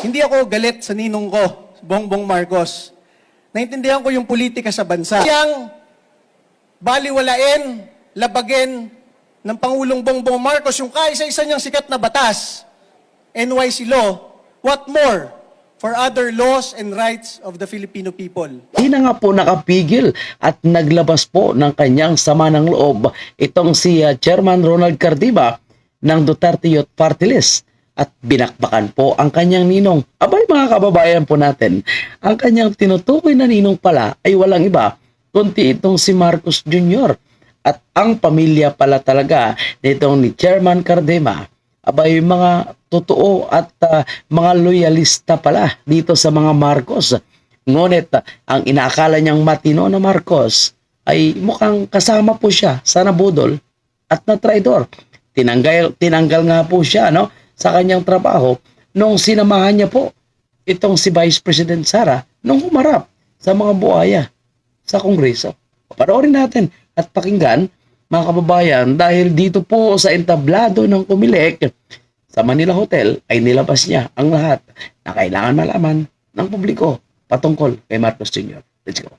Hindi ako galit sa ninong ko, Bongbong Marcos. Naintindihan ko yung politika sa bansa. Yang baliwalain, labagin ng Pangulong Bongbong Marcos yung kaisa-isa niyang sikat na batas, NYC law, what more for other laws and rights of the Filipino people? Di na nga po nakapigil at naglabas po ng kanyang sama ng loob itong si uh, Chairman Ronald Cardiba ng Duterte Youth Party List at binakbakan po ang kanyang ninong. Abay mga kababayan po natin, ang kanyang tinutukoy na ninong pala ay walang iba kundi itong si Marcos Jr. At ang pamilya pala talaga nitong ni Chairman Cardema abay mga totoo at ah, mga loyalista pala dito sa mga Marcos. Ngunit ah, ang inaakala niyang matino na Marcos ay mukhang kasama po siya sa nabudol at na traidor. Tinanggal, tinanggal nga po siya no, sa kanyang trabaho nung sinamahan niya po itong si Vice President Sara nung humarap sa mga buhaya sa Kongreso. Panoorin natin at pakinggan mga kababayan dahil dito po sa entablado ng Kumilik sa Manila Hotel ay nilabas niya ang lahat na kailangan malaman ng publiko patungkol kay Marcos Jr. Let's go.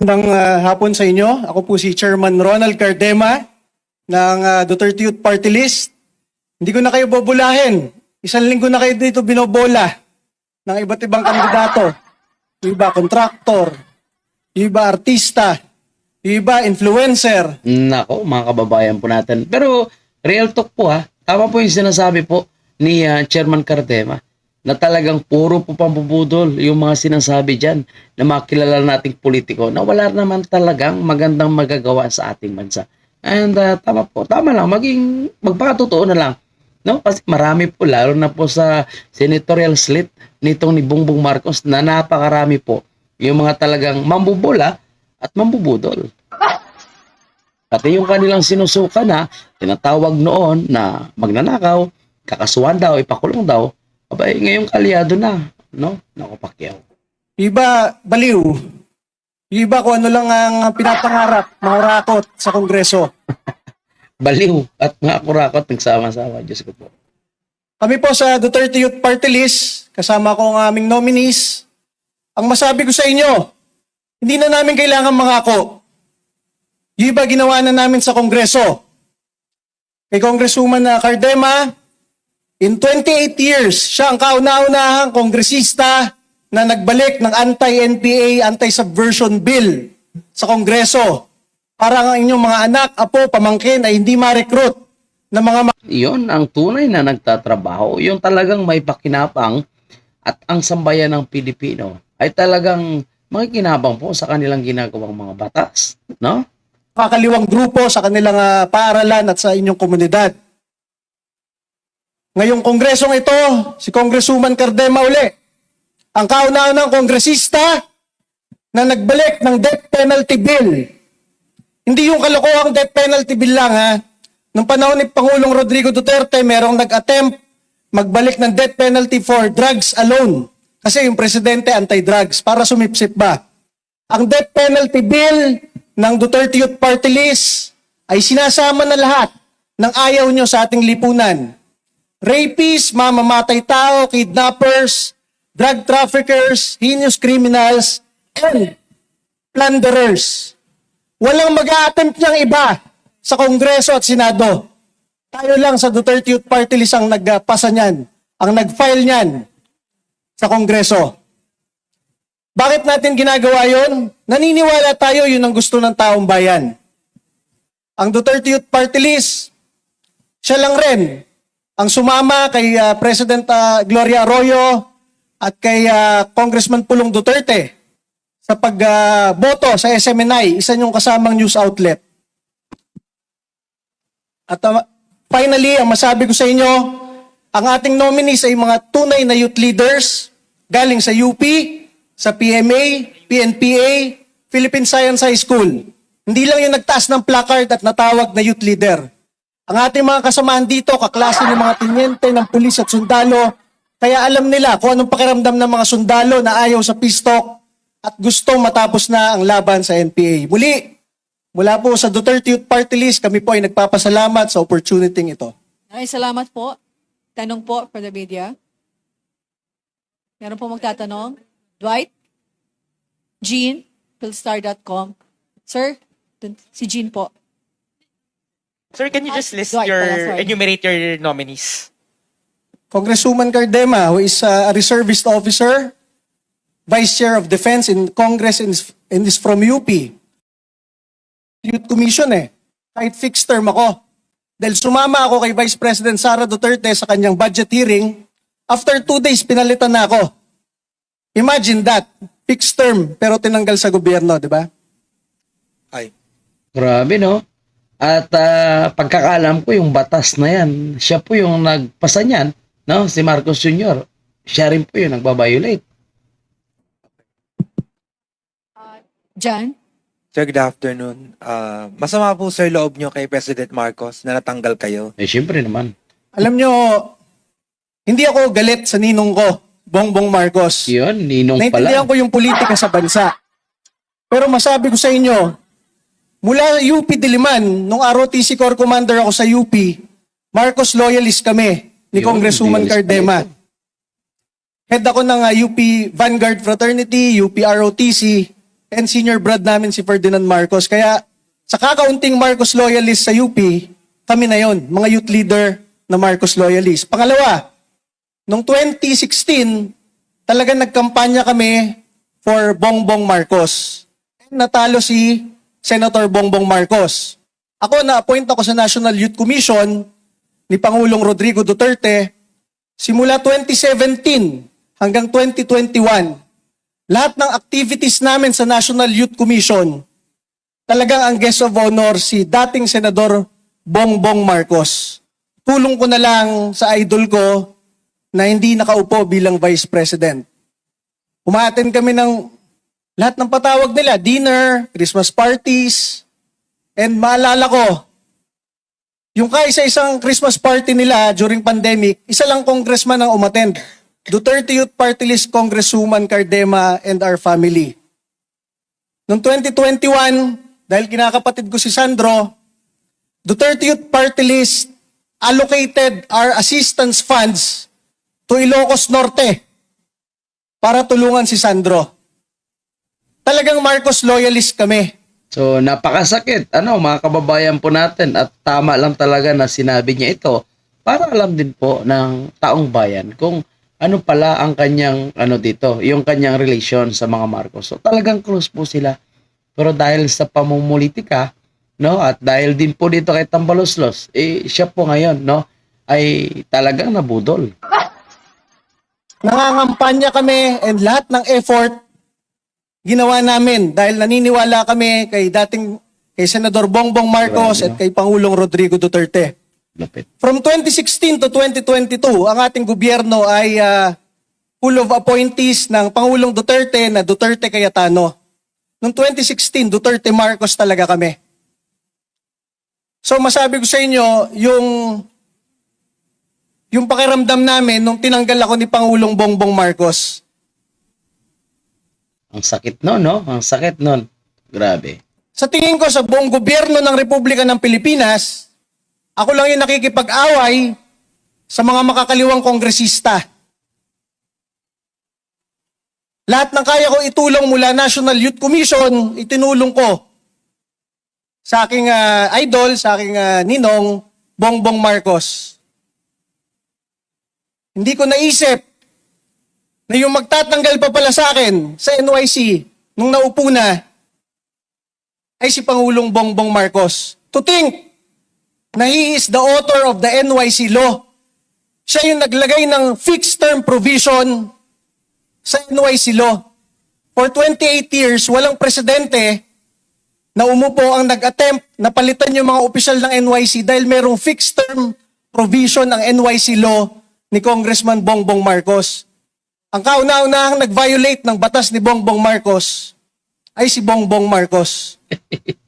Magandang ah, hapon sa inyo. Ako po si Chairman Ronald Cardema ng ah, Duterte Youth Party List. Hindi ko na kayo bobolahin. Isang linggo na kayo dito binobola ng iba't ibang kandidato. Yung iba, kontraktor. Iba, artista. Iba, influencer. Nako, mga kababayan po natin. Pero real talk po ha. Tama po yung sinasabi po ni ah, Chairman Cardema na talagang puro po pambubudol yung mga sinasabi dyan na mga kilala nating politiko na wala naman talagang magandang magagawa sa ating bansa. And ah, tama po, tama lang, maging magpakatotoo na lang. No? Kasi marami po, lalo na po sa senatorial slate nitong ni Bongbong Marcos na napakarami po yung mga talagang mambubola at mambubudol. Pati yung kanilang sinusuka na, tinatawag noon na magnanakaw, kakasuhan daw, ipakulong daw, abay, ngayong kalyado na, no? Naku, Pacquiao. Iba, baliw. Iba, kung ano lang ang pinapangarap, mga rakot sa Kongreso. Baliw at mga kurakot nagsama-sama, Diyos ko po. Kami po sa Duterte Youth Party List, kasama ko ang aming nominees. Ang masabi ko sa inyo, hindi na namin kailangan mangako. Yung iba ginawa na namin sa Kongreso. Kay Congresswoman na Cardema, in 28 years, siya ang kauna-unahang kongresista na nagbalik ng anti-NPA, anti-subversion bill sa Kongreso para ang inyong mga anak, apo, pamangkin ay hindi ma-recruit ng mga Iyon ang tunay na nagtatrabaho, yung talagang may pakinapang at ang sambayan ng Pilipino ay talagang makikinabang po sa kanilang ginagawang mga batas, no? kakaliwang grupo sa kanilang ah, paaralan at sa inyong komunidad. Ngayong kongresong ito, si Congresswoman Cardema uli, ang kauna-unang kongresista na nagbalik ng death penalty bill. Hindi yung kalokohang death penalty bill lang ha. Nung panahon ni Pangulong Rodrigo Duterte, merong nag-attempt magbalik ng death penalty for drugs alone. Kasi yung presidente anti-drugs para sumipsip ba. Ang death penalty bill ng Duterte Youth Party List ay sinasama na lahat ng ayaw nyo sa ating lipunan. Rapists, mamamatay tao, kidnappers, drug traffickers, heinous criminals, and plunderers. Walang mag attempt niyang iba sa Kongreso at Senado. Tayo lang sa Duterte Youth Party List ang nagpasa niyan, ang nag-file niyan sa Kongreso. Bakit natin ginagawa yon? Naniniwala tayo yun ang gusto ng taong bayan. Ang Duterte Youth Party List, siya lang rin ang sumama kay ah, President ah, Gloria Arroyo at kay ah, Congressman Pulong Duterte sa pagboto sa SMNI, isa niyong kasamang news outlet. At ah, finally, ang masabi ko sa inyo, ang ating nominees ay mga tunay na youth leaders galing sa UP, sa PMA, PNPA, Philippine Science High School. Hindi lang yung nagtaas ng placard at natawag na youth leader. Ang ating mga kasamahan dito, kaklase ng mga tinyente ng pulis at sundalo, kaya alam nila kung anong pakiramdam ng mga sundalo na ayaw sa talk at gustong matapos na ang laban sa NPA. Muli, mula po sa Duterte Youth Party List, kami po ay nagpapasalamat sa opportunity ito. Ay, salamat po. Tanong po for the media. Meron po magtatanong? Dwight? Jean? Philstar.com. Sir? dun- Si Jean po. Sir, can you just list Dwight your, pala, enumerate your nominees? Congresswoman Cardema, who is a reservist officer, Vice Chair of Defense in Congress and is, and is from UP. Youth Commission eh. Kahit fixed term ako. Dahil sumama ako kay Vice President Sara Duterte sa kanyang budget hearing, after two days, pinalitan na ako. Imagine that. Fixed term, pero tinanggal sa gobyerno, di ba? Ay. Grabe, no? At ah, pagkakalam ko, yung batas na yan, siya po yung nagpasa niyan, no? Si Marcos Jr. Siya rin po yung nagbabiolate. Jan? Sir, good afternoon. Ah, masama po sir loob nyo kay President Marcos na natanggal kayo. Eh, syempre naman. Alam nyo, hindi ako galit sa ninong ko, Bongbong Marcos. Yun, ninong Naintindihan pala. ko yung politika sa bansa. Pero masabi ko sa inyo, mula UP Diliman, nung ROTC Corps Commander ako sa UP, Marcos loyalist kami ni Yun, Congresswoman loyalist Cardema. Head ako ng uh, UP Vanguard Fraternity, UP ROTC, and senior brad namin si Ferdinand Marcos. Kaya sa kakaunting Marcos loyalist sa UP, kami na yon, mga youth leader na Marcos loyalist. Pangalawa, Noong 2016, talaga nagkampanya kami for Bongbong Marcos. Natalo si Senator Bongbong Marcos. Ako na-appoint ako sa National Youth Commission ni Pangulong Rodrigo Duterte simula 2017 hanggang 2021. Lahat ng activities namin sa National Youth Commission, talagang ang guest of honor si dating Senador Bongbong Marcos. Tulong ko na lang sa idol ko na hindi nakaupo bilang Vice President. Umaten kami ng lahat ng patawag nila, dinner, Christmas parties, and maalala ko, yung kaisa-isang Christmas party nila during pandemic, isa lang congressman ang umattend. Duterte Youth Party List Congresswoman Cardema and our family. Noong 2021, dahil kinakapatid ko si Sandro, Duterte Youth Party List allocated our assistance funds to Ilocos Norte para tulungan si Sandro. Talagang Marcos loyalist kami. So, napakasakit. Ano, mga kababayan po natin. At tama lang talaga na sinabi niya ito para alam din po ng taong bayan kung ano pala ang kanyang, ano dito, yung kanyang relation sa mga Marcos. So, talagang close po sila. Pero dahil sa pamumulitika, no, at dahil din po dito kay Tambaloslos, eh, siya po ngayon, no, ay talagang nabudol. Nangangampanya kami and lahat ng effort ginawa namin dahil naniniwala kami kay dating kay Senador Bongbong Marcos Grabe, at kay Pangulong Rodrigo Duterte. Lapit. From 2016 to 2022, ang ating gobyerno ay ah, full of appointees ng Pangulong Duterte na Duterte Cayetano. Noong 2016, Duterte Marcos talaga kami. So masabi ko sa inyo, yung yung pakiramdam namin nung tinanggal ako ni Pangulong Bongbong Marcos, Ang sakit nun, no? Ang sakit nun. Grabe. sa tingin ko sa buong gobyerno ng Republika ng Pilipinas, ako lang yung nakikipag-away sa mga makakaliwang kongresista. Lahat ng kaya ko itulong mula National Youth Commission, itinulong ko sa aking ah, idol, sa aking ah, ninong, Bongbong Marcos. Hindi ko naisip na yung magtatanggal pa pala sa akin sa NYC nung naupo na ay si Pangulong Bongbong Marcos. To think na he is the author of the NYC law. Siya yung naglagay ng fixed term provision sa NYC law. For 28 years, walang presidente na umupo ang nag-attempt na palitan yung mga opisyal ng NYC dahil merong fixed term provision ang NYC law ni Congressman Bongbong Marcos. Ang kauna-unahang nag-violate ng batas ni Bongbong Marcos ay si Bongbong Marcos.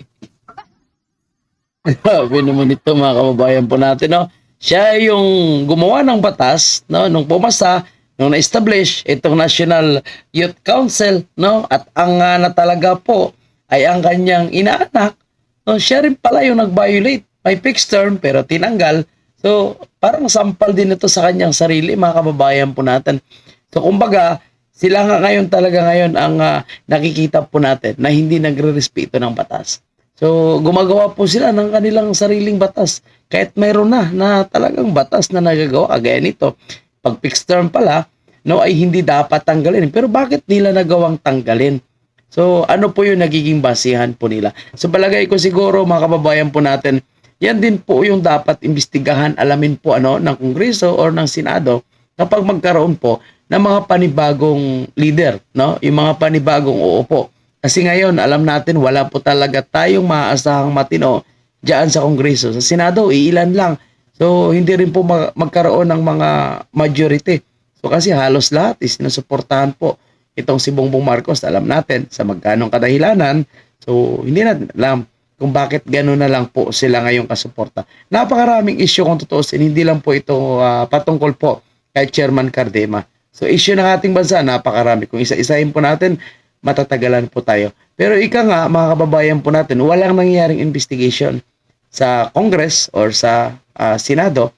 Grabe naman ito mga kababayan po natin, no? Siya yung gumawa ng batas, no? Nung pumasa, nung na-establish itong National Youth Council, no? At ang uh, na talaga po ay ang kanyang inaanak, no? Siya rin pala yung nag-violate. May fixed term pero tinanggal. So, parang sampal din ito sa kanyang sarili, mga kababayan po natin. So kumbaga, sila nga ngayon talaga ngayon ang ah, nakikita po natin na hindi nagre-respeto ng batas. So gumagawa po sila ng kanilang sariling batas. Kahit mayroon na na talagang batas na nagagawa kagaya nito. Pag fixed term pala, no ay hindi dapat tanggalin. Pero bakit nila nagawang tanggalin? So, ano po yung nagiging basihan po nila? So, palagay ko siguro, mga kababayan po natin, yan din po yung dapat imbestigahan, alamin po ano, ng Kongreso or ng Senado kapag magkaroon po ng mga panibagong leader, no? Yung mga panibagong uupo. Kasi ngayon, alam natin, wala po talaga tayong maaasahang matino diyan sa Kongreso. Sa Senado, iilan lang. So, hindi rin po mag- magkaroon ng mga majority. So, kasi halos lahat is sinusuportahan po itong si Bongbong Marcos. Alam natin sa magkanong kadahilanan. So, hindi natin alam kung bakit gano'n na lang po sila ngayong kasuporta. Napakaraming issue kung tutuusin. Hindi lang po ito ah, patungkol po kay Chairman Cardema. So, issue ng ating bansa, napakarami. Kung isa-isahin po natin, matatagalan po tayo. Pero ika nga, mga kababayan po natin, walang nangyaring investigation sa Congress or sa ah, Senado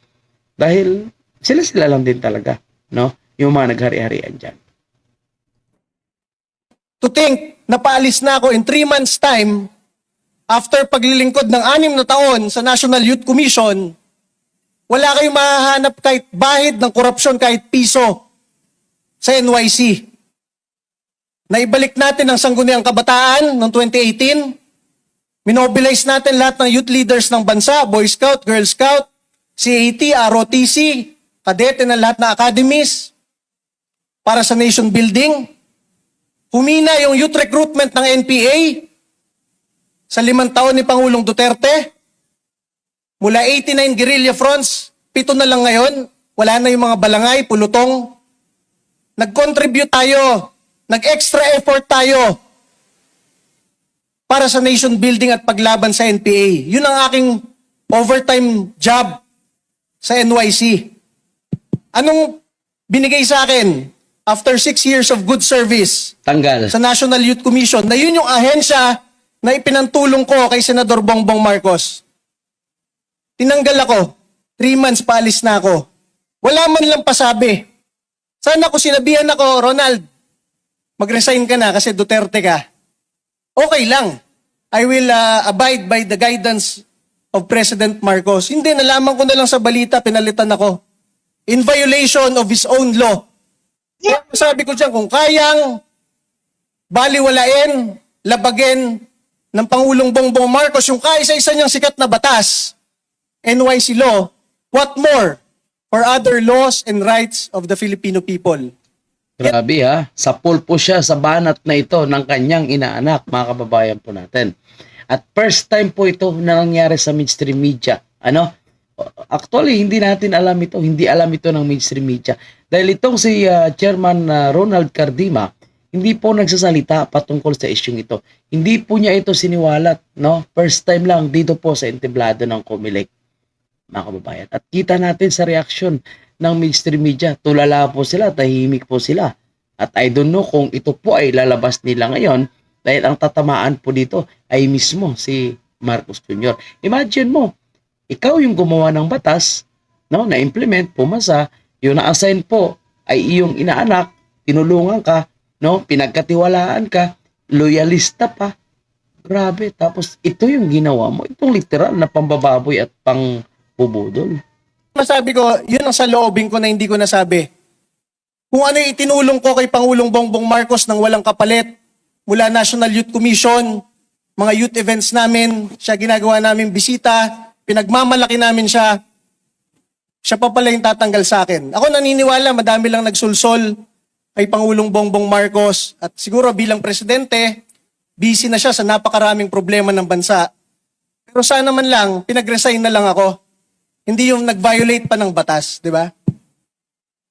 dahil sila-sila lang din talaga, no? Yung mga naghari-harian dyan. To think na paalis na ako in three months time after paglilingkod ng anim na taon sa National Youth Commission, wala kayong mahahanap kahit bahid ng korupsyon kahit piso sa NYC. Naibalik natin ang sangguniang kabataan noong 2018. Minobilize natin lahat ng youth leaders ng bansa, Boy Scout, Girl Scout, CAT, ROTC, kadete ng lahat ng academies para sa nation building. Humina yung youth recruitment ng NPA sa limang taon ni Pangulong Duterte. Mula 89 guerrilla fronts, pito na lang ngayon. Wala na yung mga balangay, pulutong. Nag-contribute tayo. Nag-extra effort tayo para sa nation building at paglaban sa NPA. Yun ang aking overtime job sa NYC. Anong binigay sa akin after six years of good service? Tanggal. sa National Youth Commission na yun yung ahensya na ipinantulong ko kay Senador Bongbong Marcos. Tinanggal ako. Three months paalis na ako. Wala man lang pasabi. Sana ko sinabihan ako, Ronald, mag-resign ka na kasi Duterte ka. Okay lang. I will uh, abide by the guidance of President Marcos. Hindi, nalaman ko na lang sa balita, pinalitan ako. In violation of his own law. Kaya sabi ko dyan, kung kayang baliwalain, labagin ng Pangulong Bongbong Marcos yung kaisa-isa niyang sikat na batas, NYC law, what more for other laws and rights of the Filipino people? Grabe ha. Sa pulpo siya sa banat na ito ng kanyang inaanak, mga kababayan po natin. At first time po ito na nangyari sa mainstream media. Ano? Actually, hindi natin alam ito. Hindi alam ito ng mainstream media. Dahil itong si ah, Chairman ah, Ronald Cardima, hindi po nagsasalita patungkol sa isyong ito. Hindi po niya ito siniwalat. No? First time lang dito po sa entablado ng Comelec mga kababayan. At kita natin sa reaksyon ng mainstream media, tulala po sila, tahimik po sila. At I don't know kung ito po ay lalabas nila ngayon dahil ang tatamaan po dito ay mismo si Marcos Jr. Imagine mo, ikaw yung gumawa ng batas, no, na implement, pumasa, yung na-assign po ay iyong inaanak, tinulungan ka, no, pinagkatiwalaan ka, loyalista pa. Grabe, tapos ito yung ginawa mo. Itong literal na pambababoy at pang bubudol. Masabi ko, yun ang sa loobin ko na hindi ko nasabi. Kung ano itinulong ko kay Pangulong Bongbong Marcos ng walang kapalit, mula National Youth Commission, mga youth events namin, siya ginagawa namin bisita, pinagmamalaki namin siya, siya pa pala yung tatanggal sa akin. Ako naniniwala, madami lang nagsulsol kay Pangulong Bongbong Marcos at siguro bilang presidente, busy na siya sa napakaraming problema ng bansa. Pero sana man lang, pinag-resign na lang ako. Hindi yung nag-violate pa ng batas, di ba?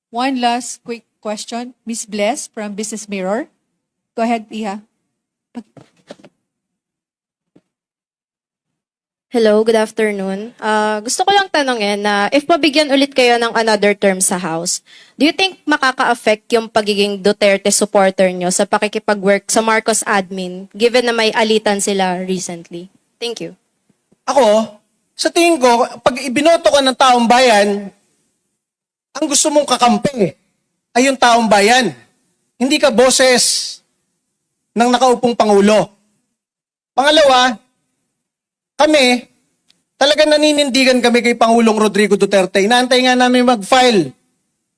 One last quick question. Miss Bless from Business Mirror. Go ahead, Iha. Hello, good afternoon. Ah, gusto ko lang tanongin na if mabigyan ulit kayo ng another term sa House, do you think makaka-affect yung pagiging Duterte supporter nyo sa pakikipag-work sa Marcos admin given na may alitan sila recently? Thank you. Ako, sa tingin ko, pag ibinoto ka ng taong bayan, ang gusto mong kakampi. ay yung taong bayan. Hindi ka boses ng nakaupong Pangulo. Pangalawa, kami, talaga naninindigan kami kay Pangulong Rodrigo Duterte. Inaantay nga namin mag-file.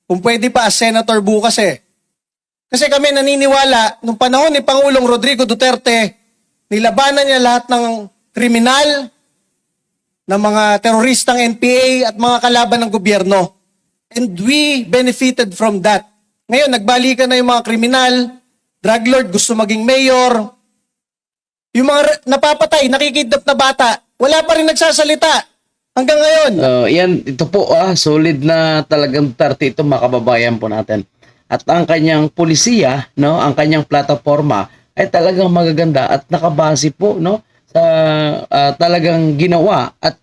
Kung pwede pa as senator bukas eh. Kasi kami naniniwala, nung panahon ni Pangulong Rodrigo Duterte, nilabanan niya lahat ng kriminal, ng mga teroristang NPA at mga kalaban ng gobyerno. And we benefited from that. Ngayon, nagbalikan na yung mga kriminal, drug lord, gusto maging mayor. Yung mga napapatay, nakikidnap na bata, wala pa rin nagsasalita. Hanggang ngayon. Uh, yan, ito po ah, solid na talagang Duterte ito makababayan po natin. At ang kanyang pulisiya, no, ang kanyang plataforma ay talagang magaganda at nakabase po no sa ah, talagang ginawa at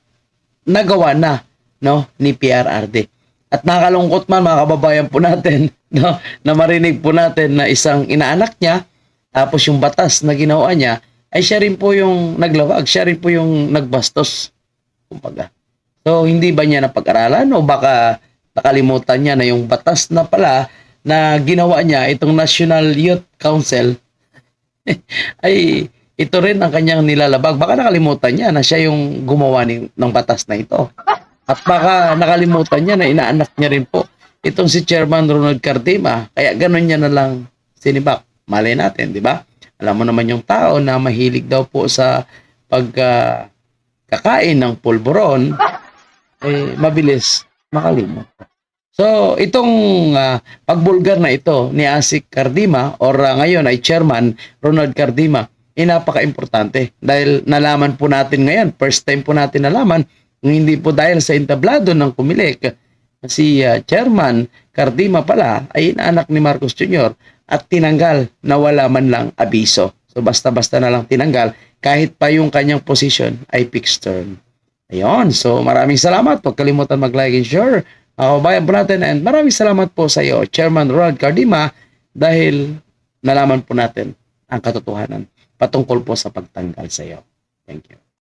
nagawa na no ni PRRD. At nakakalungkot man mga kababayan po natin no, na marinig po natin na isang inaanak niya tapos yung batas na ginawa niya ay siya rin po yung naglawag, siya rin po yung nagbastos. Kumbaga. So, hindi ba niya napag-aralan o baka nakalimutan niya na yung batas na pala na ginawa niya itong National Youth Council ay ito rin ang kanyang nilalabag. Baka nakalimutan niya na siya yung gumawa ni, ng batas na ito. At baka nakalimutan niya na inaanak niya rin po itong si Chairman Ronald Cardima. Kaya ganun niya na lang sinibak. Malay natin, di ba? Alam mo naman yung tao na mahilig daw po sa pag ah, kakain ng pulburon, eh, mabilis makalimot. So, itong ah, pagbulgar na ito ni Asik Cardima or ah, ngayon ay Chairman Ronald Cardima, ay napaka-importante dahil nalaman po natin ngayon, first time po natin nalaman, hindi po dahil sa entablado ng Kumilik, si ah, Chairman Cardima pala ay inaanak ni Marcos Jr. at tinanggal na wala man lang abiso. So basta-basta na lang tinanggal kahit pa yung kanyang position ay fixed term. Ayun. So, maraming salamat. Huwag kalimutan mag-like and share. Mga kababayan po natin. And maraming salamat po sa iyo, Chairman Ronald Cardima, dahil nalaman po natin ang katotohanan patungkol po sa pagtanggal sa iyo. Thank you.